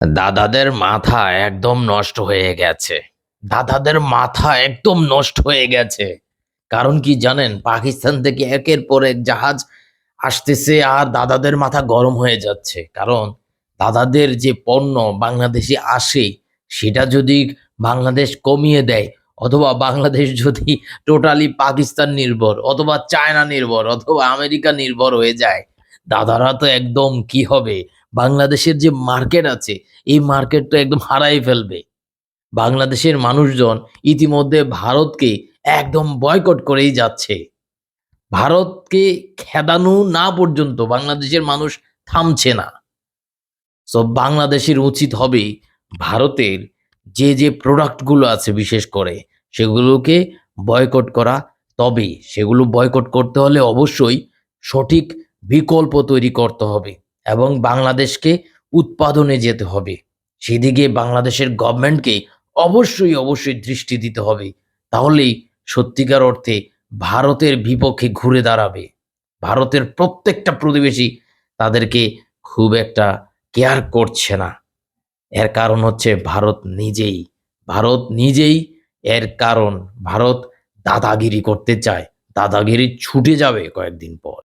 দাদাদের মাথা একদম নষ্ট হয়ে গেছে। দাদাদের মাথা একদম নষ্ট হয়ে গেছে। কারণ কি জানেন, পাকিস্তান থেকে একের পর এক জাহাজ আসতেছে আর দাদাদের মাথা গরম হয়ে যাচ্ছে। কারণ দাদাদের যে পণ্য বাংলাদেশে আসে, সেটা যদি বাংলাদেশ কমিয়ে দেয়, অথবা বাংলাদেশ যদি টোটালি পাকিস্তান নির্ভর, অথবা চায়না নির্ভর, অথবা আমেরিকা নির্ভর হয়ে যায়, দাদারা তো একদম কি হবে? বাংলাদেশের যে মার্কেট আছে, এই মার্কেট তো একদম হারাই ফেলবে। বাংলাদেশের মানুষজন ইতিমধ্যে ভারতকে একদম বয়কট করেই যাচ্ছে। ভারতকে খেদানো না পর্যন্ত বাংলাদেশের মানুষ থামছে না। সো বাংলাদেশের উচিত হবে ভারতের যে যে প্রোডাক্টগুলো আছে বিশেষ করে, সেগুলোকে বয়কট করা। তবে সেগুলো বয়কট করতে হলে অবশ্যই সঠিক বিকল্প তৈরি করতে হবে। এবং বাংলাদেশকে উৎপাদনে যেতে হবে। সেদিকে বাংলাদেশের গভর্নমেন্টকে অবশ্যই অবশ্যই দৃষ্টি দিতে হবে। তাহলেই সত্যিকার অর্থে ভারতের বিপক্ষে ঘুরে দাঁড়াবে। ভারতের প্রত্যেকটা প্রতিবেশী তাদেরকে খুব একটা কেয়ার করছে না। এর কারণ হচ্ছে ভারত নিজেই। ভারত নিজেই এর কারণ। ভারত দাদাগিরি করতে চায়। দাদাগিরি ছুটে যাবে কয়েকদিন পর।